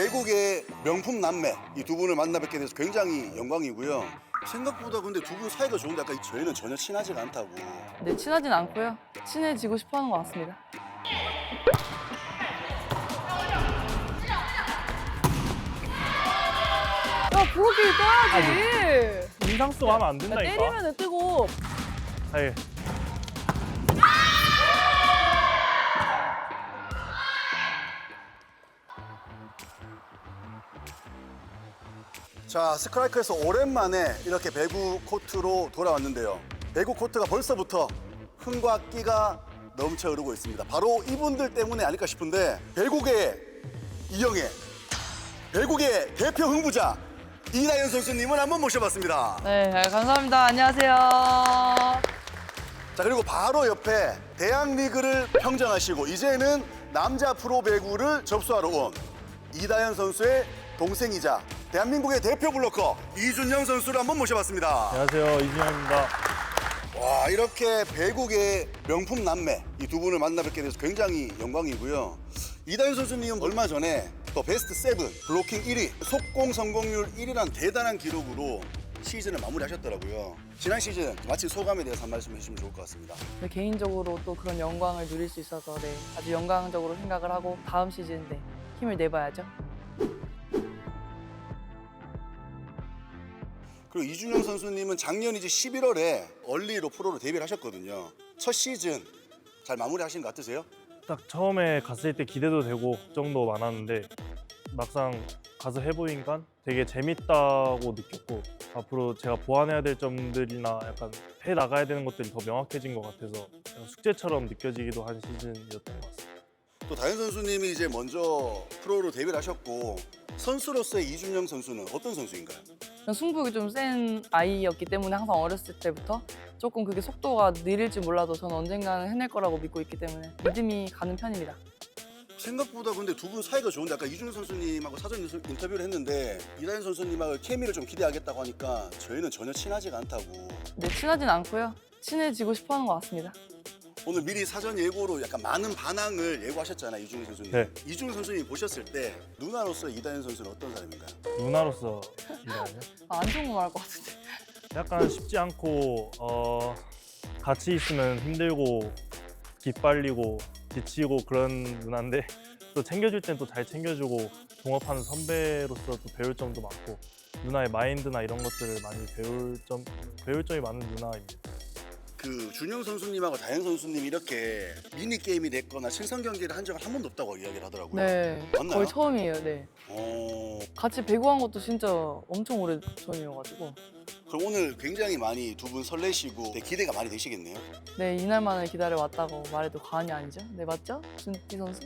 배국의 명품 남매 이 두 분을 만나 뵙게 돼서 굉장히 영광이고요. 생각보다 근데 두 분 사이가 좋은데 아까 저희는 전혀 친하지가 않다고. 네, 친하진 않고요. 친해지고 싶어 하는 것 같습니다. 야, 브로킹 떠야지. 인상 쓰고 하면 안 야, 된다니까. 때리면 뜨고. 아예 자 스크라이크에서 오랜만에 이렇게 배구 코트로 돌아왔는데요. 배구 코트가 벌써부터 흥과 끼가 넘쳐 흐르고 있습니다. 바로 이분들 때문에 아닐까 싶은데 배구계 이영애, 배구계 대표 흥부자 이나연 선수님을 한번 모셔봤습니다. 네, 감사합니다. 안녕하세요. 자 그리고 바로 옆에 대학리그를 평정하시고 이제는 남자 프로 배구를 접수하러 온 이다현 선수의 동생이자 대한민국의 대표 블로커 이준영 선수를 한번 모셔봤습니다. 안녕하세요 이진영입니다. 와 이렇게 배구의 명품 남매 이 두 분을 만나 뵙게 돼서 굉장히 영광이고요. 이다현 선수님은 얼마 전에 또 베스트 세븐 블로킹 1위 속공 성공률 1위란 대단한 기록으로 시즌을 마무리하셨더라고요. 지난 시즌 마치 소감에 대해서 한 말씀 해주시면 좋을 것 같습니다. 네, 개인적으로 또 그런 영광을 누릴 수 있어서 네, 아주 영광적으로 생각을 하고 다음 시즌 네, 힘을 내봐야죠. 그리고 이준영 선수님은 작년이지 11월에 얼리로 프로로 데뷔를 하셨거든요. 첫 시즌 잘 마무리하신 것 같으세요? 딱 처음에 갔을 때 기대도 되고 걱정도 많았는데 막상 가서 해보니까 되게 재밌다고 느꼈고 앞으로 제가 보완해야 될 점들이나 약간 해 나가야 되는 것들이 더 명확해진 것 같아서 숙제처럼 느껴지기도 한 시즌이었던 것 같습니다. 또 다현 선수님이 이제 먼저 프로로 데뷔를 하셨고 선수로서의 이준영 선수는 어떤 선수인가요? 승부욕이 좀 센 아이였기 때문에 항상 어렸을 때부터 조금 그게 속도가 느릴지 몰라도 저는 언젠가는 해낼 거라고 믿고 있기 때문에 믿음이 가는 편입니다. 생각보다 근데 두 분 사이가 좋은데 아까 이준영 선수님하고 사전 인수- 인터뷰를 했는데 이다현 선수님하고 케미를 좀 기대하겠다고 하니까 저희는 전혀 친하지가 않다고 네, 친하진 않고요. 친해지고 싶어 하는 것 같습니다. 오늘 미리 사전 예고로 약간 많은 반항을 예고하셨잖아요 이준영 선수님 네. 이준영 선수님 보셨을 때 누나로서 이다현 선수는 어떤 사람인가요? 누나로서 이라요 아, 안 좋은 거 말할 것 같은데. 약간 쉽지 않고 어, 같이 있으면 힘들고 기빨리고 지치고 그런 누나인데 또 챙겨줄 땐 또 잘 챙겨주고 동업하는 선배로서 또 배울 점도 많고 누나의 마인드나 이런 것들을 많이 배울 점 배울 점이 많은 누나입니다. 그 준영 선수님하고 다현 선수님 이렇게 미니 게임이 됐거나 친선 경기를 한 적은 한 번도 없다고 이야기를 하더라고요. 네, 맞나요? 거의 처음이에요. 네, 어, 같이 배구한 것도 진짜 엄청 오래 전이어가지고 그럼 오늘 굉장히 많이 두 분 설레시고 되게 기대가 많이 되시겠네요. 네 이날만을 기다려 왔다고 말해도 과언이 아니죠. 네 맞죠, 준기 선수?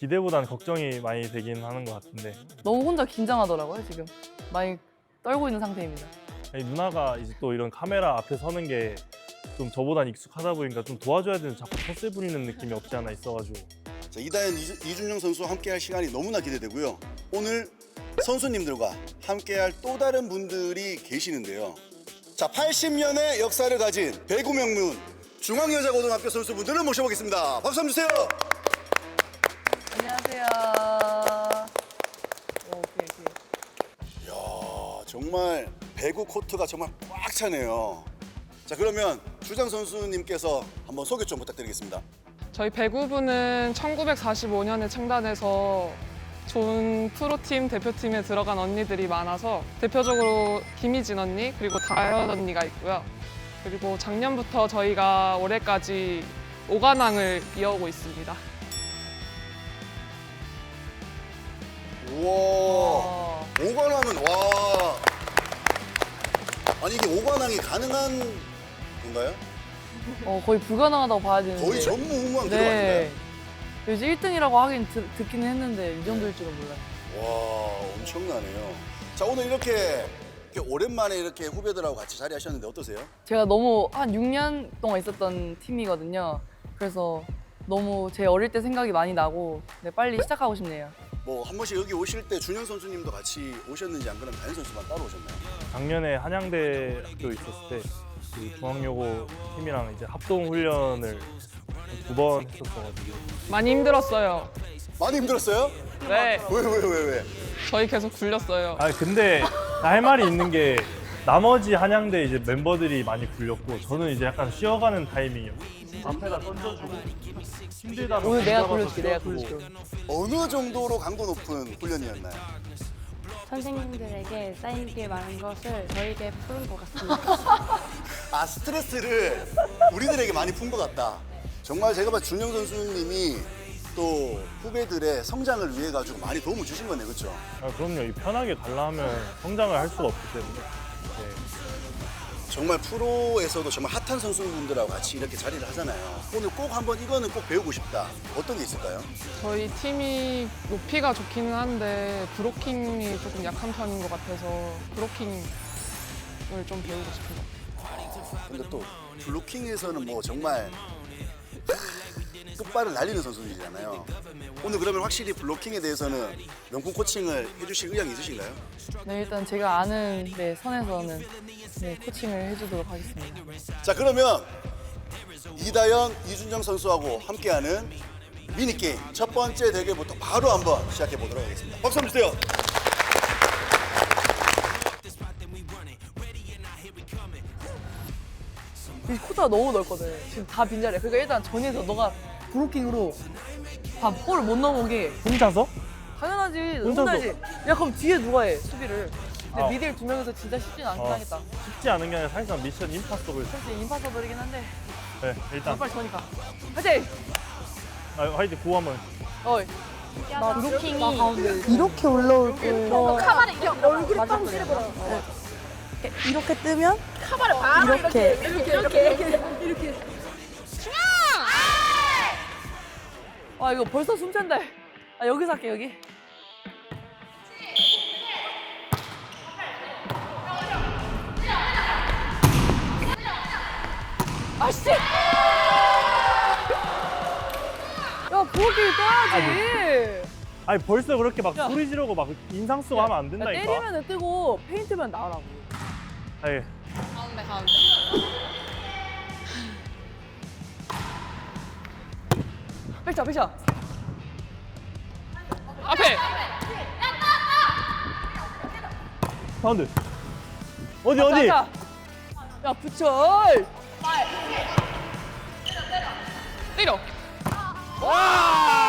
기대보다는 걱정이 많이 되긴 하는 것 같은데 너무 혼자 긴장하더라고요 지금. 많이 떨고 있는 상태입니다. 아니, 누나가 이제 또 이런 카메라 앞에 서는 게 좀 저보단 익숙하다 보니까 좀 도와줘야 되는 자꾸 텃세 부리는 느낌이 없지 않아 있어가지고 자, 이다현 이주- 이준영 선수와 함께할 시간이 너무나 기대되고요. 오늘 선수님들과 함께할 또 다른 분들이 계시는데요. 자, 80년의 역사를 가진 배구 명문 중앙여자고등학교 선수분들을 모셔보겠습니다. 박수 한번 주세요. 안녕하세요. 오케이 오케이. 이야, 정말 배구 코트가 정말 꽉 차네요. 자, 그러면 주장 선수님께서 한번 소개 좀 부탁드리겠습니다. 저희 배구부는 1945년에 창단해서 좋은 프로팀 대표팀에 들어간 언니들이 많아서 대표적으로 김희진 언니 그리고 다현 언니가 있고요. 그리고 작년부터 저희가 올해까지 오관왕을 이어오고 있습니다. 우와. 어, 오관왕은 와. 아니 이게 오관왕이 가능한 건가요? 어, 거의 불가능하다고 봐야 되는데. 거의 전무후무한 기록 네. 아닌가요? 요즘 1등이라고 하긴 드, 듣기는 했는데 이 정도일 줄은 몰라요. 와 엄청나네요. 자 오늘 이렇게, 이렇게 오랜만에 이렇게 후배들하고 같이 자리하셨는데 어떠세요? 제가 너무 한 6년 동안 있었던 팀이거든요. 그래서 너무 제 어릴 때 생각이 많이 나고 네, 빨리 시작하고 싶네요. 뭐 한 번씩 여기 오실 때 준현 선수님도 같이 오셨는지 안 그러면 다현 선수만 따로 오셨나요? 작년에 한양대 학교 있었을 때 그 중앙여고 팀이랑 이제 합동 훈련을 두 번 했었어가지고 많이 힘들었어요. 많이 힘들었어요? 네. 왜 왜 왜 왜, 왜? 저희 계속 굴렸어요. 아 근데 할 말이 있는 게 나머지 한양대 이제 멤버들이 많이 굴렸고 저는 이제 약간 쉬어가는 타이밍이었고 앞에다 던져주고 힘들다 오늘 내가 굴려줄게. 내가 굴려줄게. 어느 정도로 강도 높은 훈련이었나요? 선생님들에게 쌓인 많은 것을 저에게 푸는 것 같습니다. 아 스트레스를 우리들에게 많이 푼 것 같다. 정말 제가 봐 준영 선수님이 또 후배들의 성장을 위해 가지고 많이 도움을 주신 거네, 그렇죠? 아, 그럼요 이 편하게 달라 하면 성장을 할 수가 없기 때문에 네. 정말 프로에서도 정말 핫한 선수분들하고 같이 이렇게 자리를 하잖아요. 오늘 꼭 한번 이거는 꼭 배우고 싶다. 어떤 게 있을까요? 저희 팀이 높이가 좋기는 한데 브로킹이 조금 약한 편인 것 같아서 브로킹을 좀 배우고 싶은 것 같아요. 근데 또 블로킹에서는 뭐 정말 끝발을 날리는 선수들이잖아요. 오늘 그러면 확실히 블로킹에 대해서는 명품 코칭을 해주실 의향이 있으신가요? 네, 일단 제가 아는 네, 선에서는 네, 코칭을 해주도록 하겠습니다. 자 그러면 이다연, 이준정 선수하고 함께하는 미니게임 첫 번째 대결부터 바로 한번 시작해 보도록 하겠습니다. 박수 한번 주세요. 이 코트가 너무 넓거든. 지금 다 빈자리야. 그러니까 일단 전에서 너가 브로킹으로 다 볼을 못 넘어오게 혼자서? 당연하지. 혼자서. 혼자지. 야 그럼 뒤에 누가 해 수비를. 근데 아. 미들 두 명이서 진짜 쉽진 않긴 어. 하겠다. 쉽지 않은 게 아니라 사실상 미션 임파서블 사실 임파서블이긴 한데 네 일단 빨리 저니까. 화이팅! 아, 화이팅 구호 한번 어이. 나 브로킹이. 이렇게 올라올 거. 카바를 이렇게 얼굴이 빵 찌르더라. 이렇게 뜨면 카바를 바로 이렇게. 이렇게 이렇게 이렇게 아 이거 벌써 숨찬다. 아 여기서 할게 여기. 아씨! 야 브로킹 떠야지. 아니 벌써 그렇게 막 야. 소리 지르고 막 인상 쓰고 하면 안 야, 된다니까 때리면 뜨고 페인트면 나오라고. 아니 가운데 가운데. 백차 백차. 앞에 가운데 어디 어디 자, 자. 야 붙여. 때려. 시.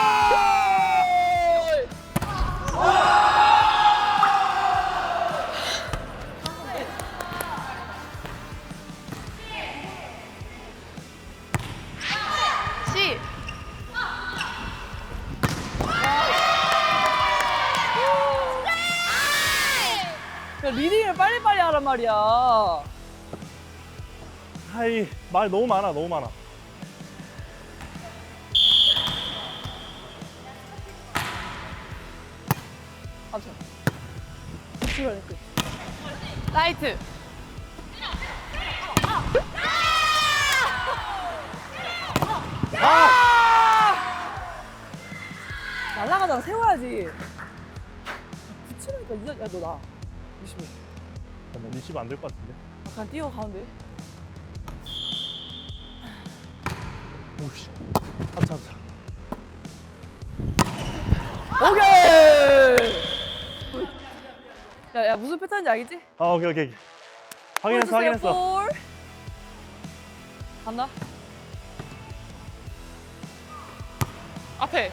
말이야. 아이 말 너무 많아 너무 많아 끝. 라이트. 날라가다가 세워야지. 붙이니까 이거 야너 나. 조심해. 잠깐만 리시브 안될 것 같은데 약간 뛰어 가운데. 오씨 아차 아차 오케이. 야, 야 무슨 패턴인지 알겠지? 아 오케이 오케이 오케이. 확인했어 주세요, 확인했어 볼. 간다. 앞에.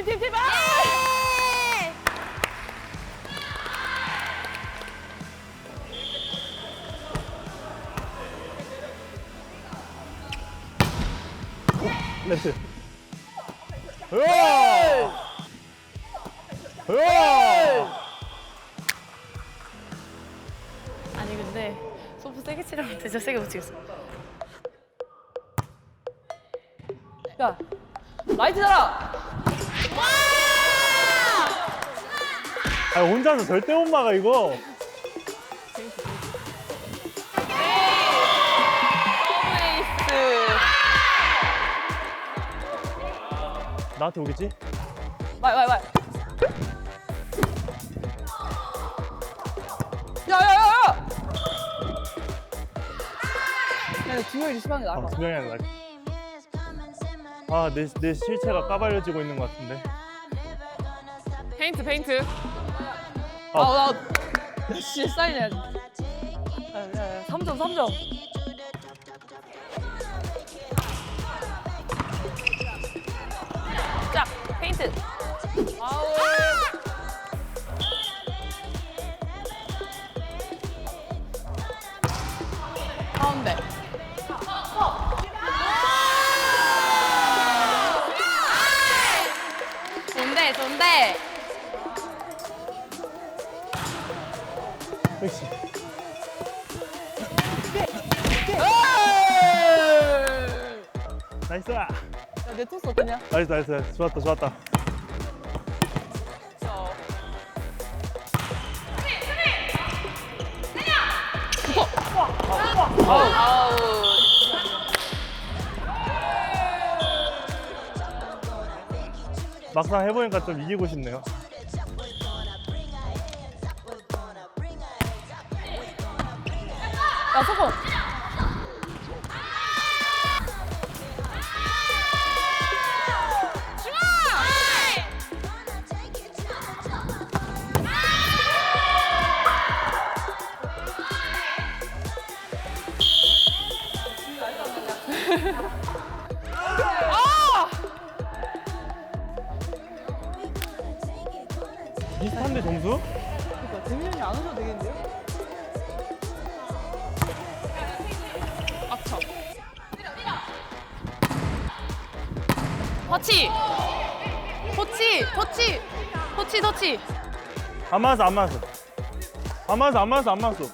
팀, 팀, 팀. 아! 으아 아니 근데 소프 세게 치려면 진짜 세게 못 치겠어. 야, 라이트잖아. 아 혼자서 절대 못 막아 이거 에이스. 나한테 오겠지? 와이, 와이, 와이. 야, 야, 야, 야. 야, 리시브하는 게 나을 것 어, 명이 아니라 아, 내, 내 실체가 까발려지고 있는 것 같은데. 페인트 페인트. 아, 나. 야, 야, 야, 3점, 3점. 나이스, 나이스. 좋았다, 좋았다. 막상 해보니까 좀 이기고 싶네요. 야, 소금. 안 맞았어, 안 맞았어. 안 맞았어, 안 맞았어, 안 맞았어.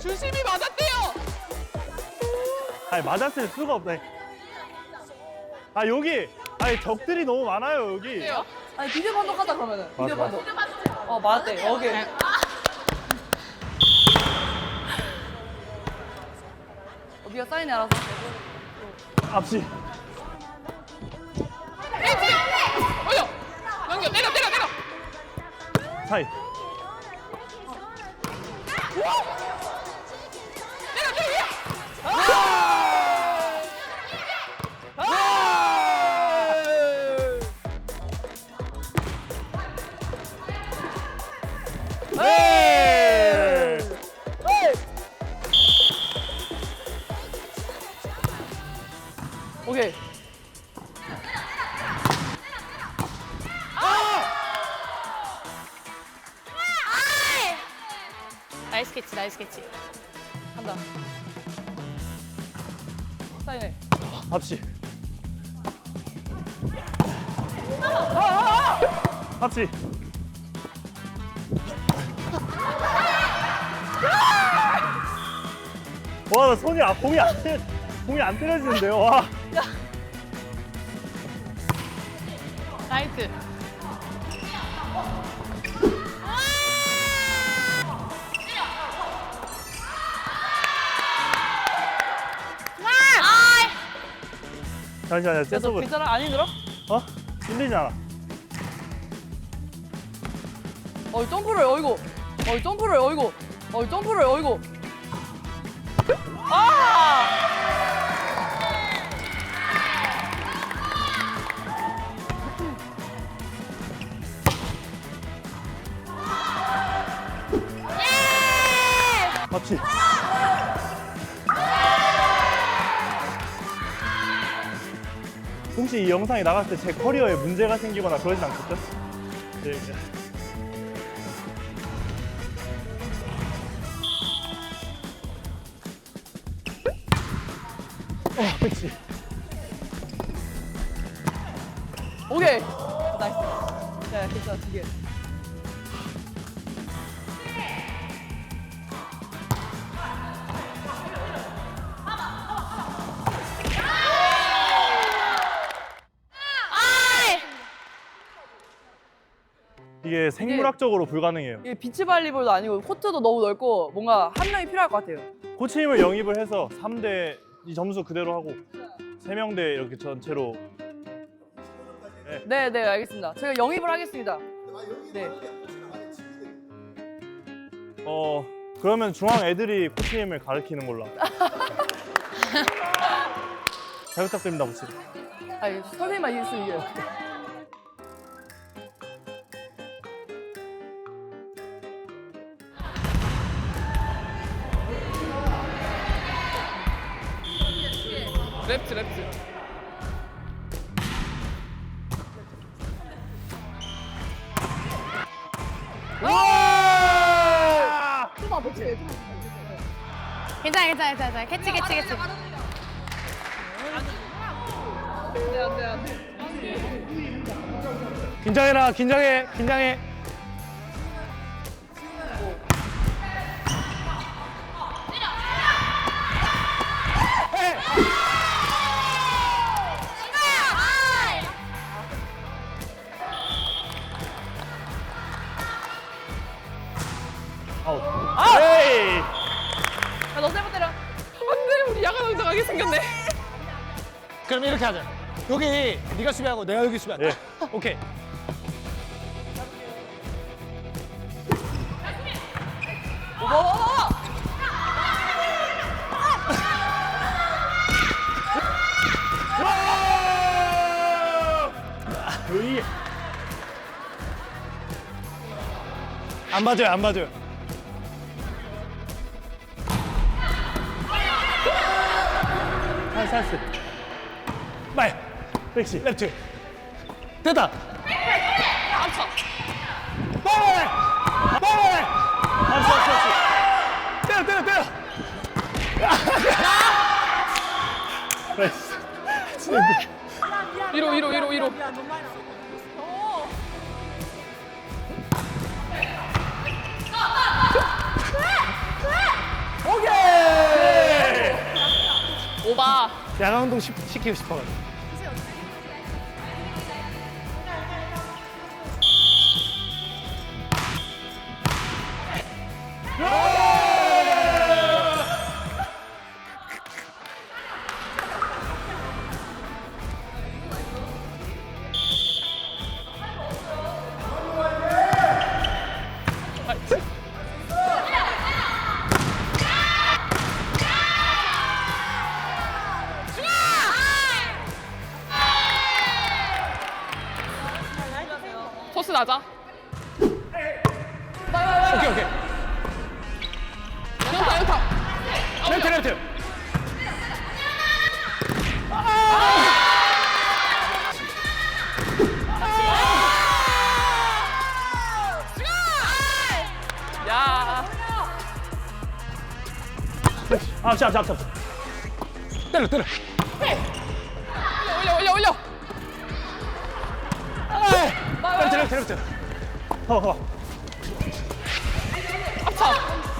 주심이 맞았대요. 아니, 맞았을 수가 없다. 아, 여기! 아니, 적들이 너무 많아요, 여기. 어때요? 아니, 비디오 판독 하자, 그러면은. 비디오 맞아. 판독. 어, 맞았대. 오케이. 어, 네가 사인해, 알아서. 앞시. 사이. 때 캐치 나이스 캐치. 한다. 사인해. 합시. 합시. 와, 나 손이 아, 공이 안 때, 공이 안 때려지는데요. 와. 나이스. 잠시만요, 야, 너 세서브. 괜찮아? 안 힘들어? 어? 힘들지 않아. 어, 점프를, 어이구. 어, 점프를, 어이구. 어, 점프를, 어이구. 아! 합시. 혹시 이 영상이 나갔을 때 제 커리어에 문제가 생기거나 그러진 않겠죠? 네. 네. 어, 그렇지. 오케이. 나이스. 야, 괜찮아, 두 개. 이게 생물학적으로 불가능해요. 이게 비치 발리볼도 아니고 코트도 너무 넓고 뭔가 한 명이 필요할 것 같아요. 코치님을 영입을 해서 3대 이 점수 그대로 하고 3명대 이렇게 전체로 네, 네, 알겠습니다. 제가 영입을 하겠습니다. 네. 어 그러면 중앙 애들이 코치님을 가르치는 걸로. 잘 부탁드립니다, 코치. 아니 선생님만 있으면 이겨요. 괜찮아, 괜찮아, 괜찮아. 캐치, 캐치, 캐치. 긴장해라 긴장해 긴장해 여기 네가 수비하고 내가 여기 수비하자 예. 오케이 으이! 안 맞아요 안 맞아요 찬스, 찬스. 말 백시. 랩트 됐다 암차. 빨리 빨리 찬스, 찬스, 찬스. 때려 때려 때려. 위로 위로 위로 위로. 오바. 야간 운동 시, 시키고 싶어가지고 Roll! 아, 잡, 잡, 잡. 때려 때려 올려 올려 올려. 랩트 랩트 랩트 가봐, 가봐. 합차.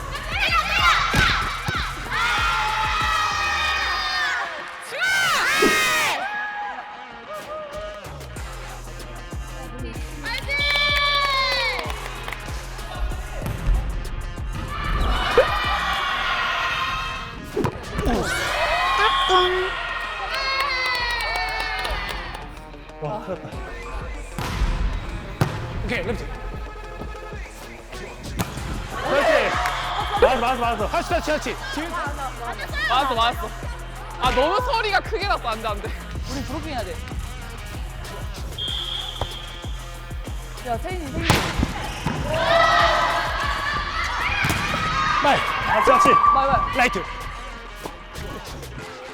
와, 큰일 났다. 오케이 랩트 그렇지. 맞았어, 맞았어, 맞았어. 하치 하치 하치 지금 맞았어 맞았어. 아 너무 소리가 크게 났어 안 돼 안 돼. 우리 브로킹 해야 돼. 야 세인이 세인이. 말 같이, 같이. 말말. 라이트 에헤이 에헤이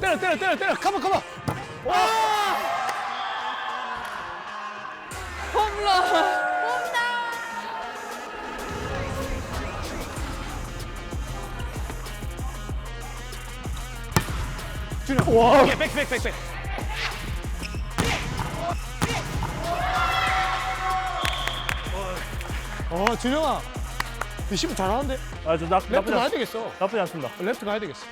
때려 때려 때려 때려. 가만 가만 준영 와. 오케이 백백백백 어 준영아. 리시브 잘하는데? 아, 저 나, 랩트 나쁘지, 가야 않, 되겠어. 나쁘지 않습니다. 랩트 가야 되겠어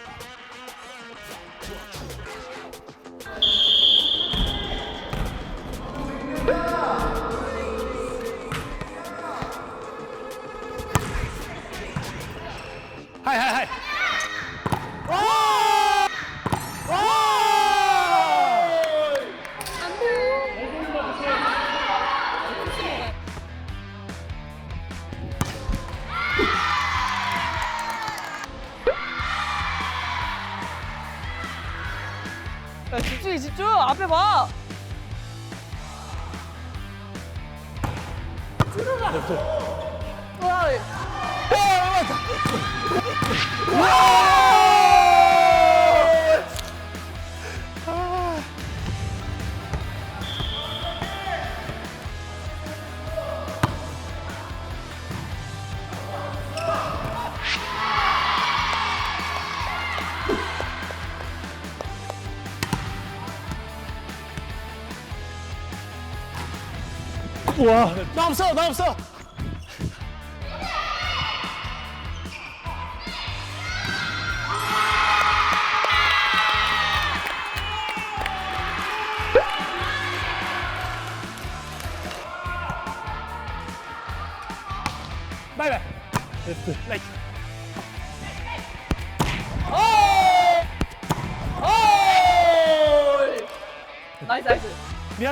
와. 나 없어 나 없어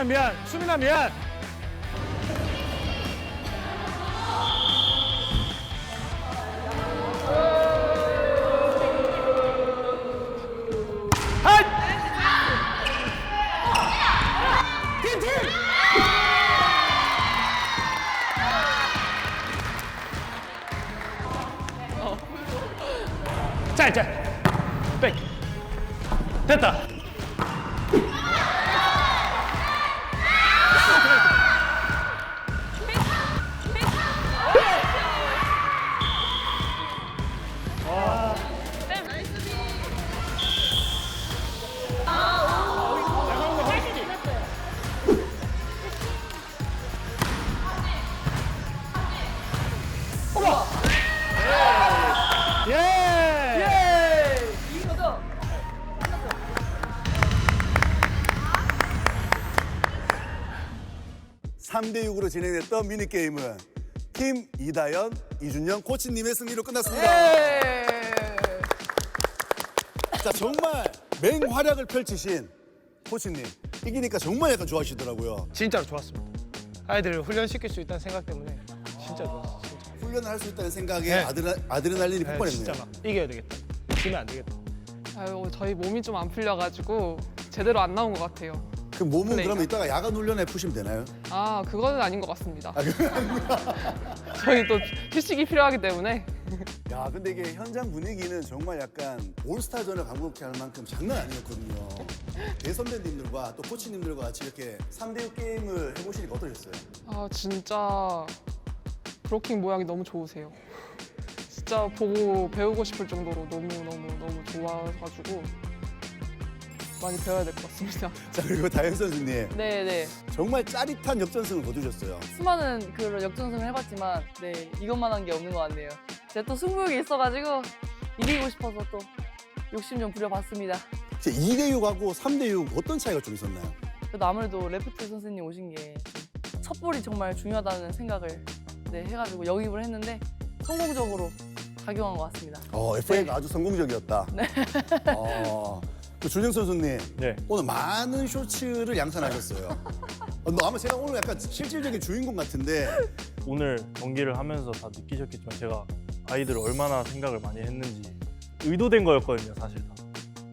미안 수민아 미안. 짤짤 백. 됐다 3대 6으로 진행됐던 미니 게임은 팀 이다연, 이준영 코치님의 승리로 끝났습니다. 예! 자 정말 맹활약을 펼치신 코치님 이기니까 정말 약간 좋아하시더라고요. 진짜로 좋았습니다. 아이들을 훈련시킬 수 있다는 생각 때문에 진짜 좋았어요. 진짜. 훈련을 할 수 있다는 생각에 네. 아드레, 아드레날린이 네, 폭발했네요. 진짜 막 이겨야 되겠다. 지면 안 되겠다. 아유, 저희 몸이 좀 안 풀려가지고 제대로 안 나온 것 같아요. 그 몸은 플레이가. 그러면 이따가 야간 훈련에 푸시면 되나요? 아 그거는 아닌 것 같습니다. 아, 그- 저희 또 휴식이 필요하기 때문에 야, 근데 이게 현장 분위기는 정말 약간 올스타전을 방불케 할 만큼 장난 아니었거든요. 대선배님들과 또 코치님들과 같이 이렇게 3대6 게임을 해보시니까 어떠셨어요? 아 진짜 브로킹 모양이 너무 좋으세요. 진짜 보고 배우고 싶을 정도로 너무 너무 너무 좋아가지고 많이 배워야 될 것 같습니다. 자, 그리고 다현 선수님. 네, 네. 정말 짜릿한 역전승을 거두셨어요. 수많은 그런 역전승을 해봤지만, 네, 이것만 한 게 없는 것 같네요. 제가 또 승부욕이 있어가지고, 이기고 싶어서 또 욕심 좀 부려봤습니다. 2대 6하고 3대 6 어떤 차이가 좀 있었나요? 그래도 아무래도 레프트 선생님 오신 게 첫 볼이 정말 중요하다는 생각을 네, 해가지고 영입을 했는데 성공적으로 작용한 것 같습니다. 어, FA가 아주 성공적이었다. 네. 어, 그 준영 선수님. 네. 오늘 많은 쇼츠를 양산하셨어요. 어, 너 아마 제가 오늘 약간 실질적인 주인공 같은데 오늘 경기를 하면서 다 느끼셨겠지만 제가 아이들을 얼마나 생각을 많이 했는지 의도된 거였거든요 사실 다.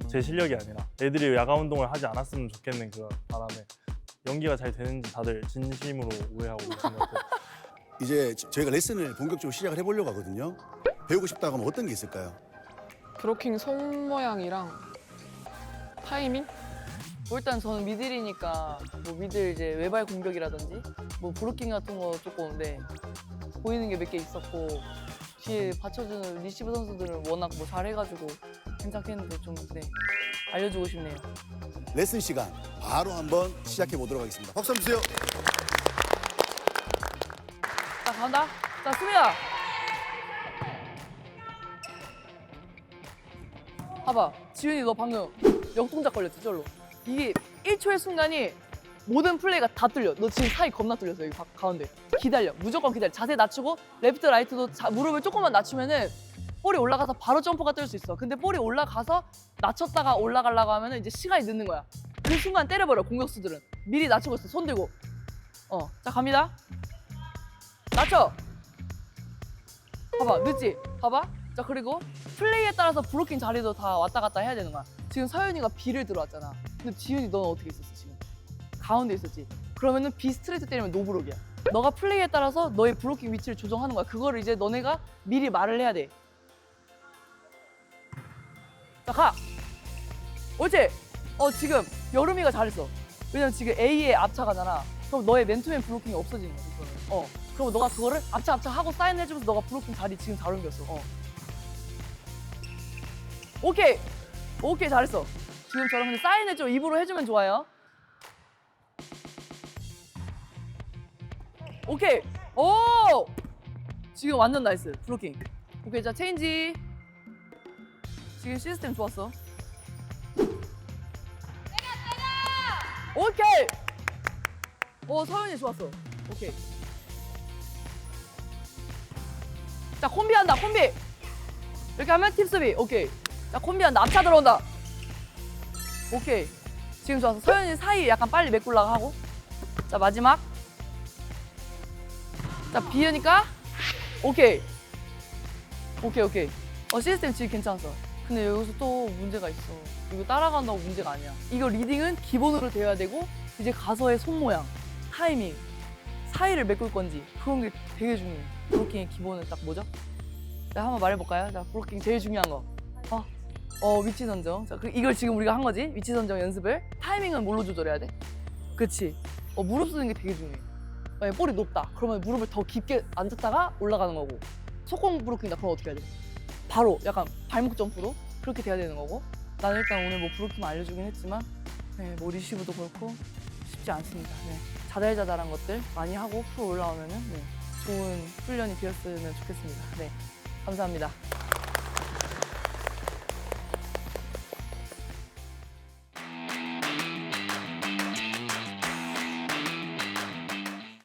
제 실력이 아니라 애들이 야간 운동을 하지 않았으면 좋겠는 그런 바람에 연기가 잘 되는지 다들 진심으로 오해하고 계신 것 같아요 이제 저- 저희가 레슨을 본격적으로 시작을 해보려고 하거든요. 배우고 싶다고 하면 어떤 게 있을까요? 브로킹 손 모양이랑 타이밍 뭐 일단 저는 미들이니까 뭐 미들 이제 외발 공격이라든지 뭐 브로킹 같은 거 조금 네 보이는 게 몇 개 있었고 뒤에 받쳐주는 리시브 선수들은 워낙 뭐 잘해가지고 괜찮겠는데 좀 네 알려주고 싶네요. 레슨 시간 바로 한번 시작해 보도록 하겠습니다. 박수 한번 주세요. 자 간다. 자 수미야. 봐봐 지윤이 너 방금 역동작 걸렸지 절로. 이게 1초의 순간이 모든 플레이가 다 뚫려. 너 지금 사이 겁나 뚫렸어 여기 가, 가운데. 기다려. 무조건 기다려. 자세 낮추고 레프트 라이트도 자- 무릎을 조금만 낮추면은 볼이 올라가서 바로 점프가 뜰 수 있어. 근데 볼이 올라가서 낮췄다가 올라가려고 하면은 이제 시간이 늦는 거야. 그 순간 때려버려 공격수들은. 미리 낮추고 있어. 손 들고. 어, 자 갑니다. 낮춰. 봐봐, 늦지? 봐봐. 자 그리고 플레이에 따라서 브로킹 자리도 다 왔다 갔다 해야 되는 거야. 지금 서윤이가 B를 들어왔잖아. 근데 지윤이 너는 어떻게 있었어 지금? 가운데 있었지. 그러면은 비 스트레이트 때리면 노브록이야. 너가 플레이에 따라서 너의 브로킹 위치를 조정하는 거야. 그거를 이제 너네가 미리 말을 해야 돼. 자 가. 옳지. 어 지금 여름이가 잘했어. 왜냐면 지금 A의 앞차가잖아. 그럼 너의 맨투맨 브로킹이 없어지는 거야. 그거는. 어. 그럼 너가 그거를 앞차 앞차 하고 사인해주면서 너가 브로킹 자리 지금 잘 옮겼어. 어. 오케이. 오케이 잘했어. 지금처럼 근데 사인을 좀 입으로 해주면 좋아요. 오케이. 오. 지금 완전 나이스. 브로킹. 오케이 자 체인지. 지금 시스템 좋았어. 오케이. 오 서현이 좋았어. 오케이. 자 콤비한다 콤비. 이렇게 하면 팁스비. 오케이. 자 콤비한다 앞차 들어온다. 오케이. 지금 좋았어. 서현이 사이 약간 빨리 메꿀라고 하고. 자 마지막. 자 비으니까 오케이. 오케이 오케이. 어 시스템 지금 괜찮았어. 근데 여기서 또 문제가 있어. 이거 따라간다고 문제가 아니야. 이거 리딩은 기본으로 되어야 되고 이제 가서의 손 모양, 타이밍, 사이를 메꿀 건지 그런 게 되게 중요해. 브로킹의 기본은 딱 뭐죠? 자 한번 말해볼까요? 자 브로킹 제일 중요한 거. 어, 어 위치 선정. 자 그, 이걸 지금 우리가 한 거지. 위치 선정 연습을. 타이밍은 뭘로 조절해야 돼? 그치. 어 무릎 쓰는 게 되게 중요해. 만약에 볼이 높다. 그러면 무릎을 더 깊게 앉았다가 올라가는 거고. 속공 브로킹이다. 그럼 어떻게 해야 돼? 바로 약간 발목 점프로 그렇게 돼야 되는 거고. 나는 일단 오늘 뭐 브로킹 알려주긴 했지만, 네, 뭐 리시브도 그렇고 쉽지 않습니다. 네. 자달자달한 것들 많이 하고 프로 올라오면은 네, 좋은 훈련이 되었으면 좋겠습니다. 네, 감사합니다.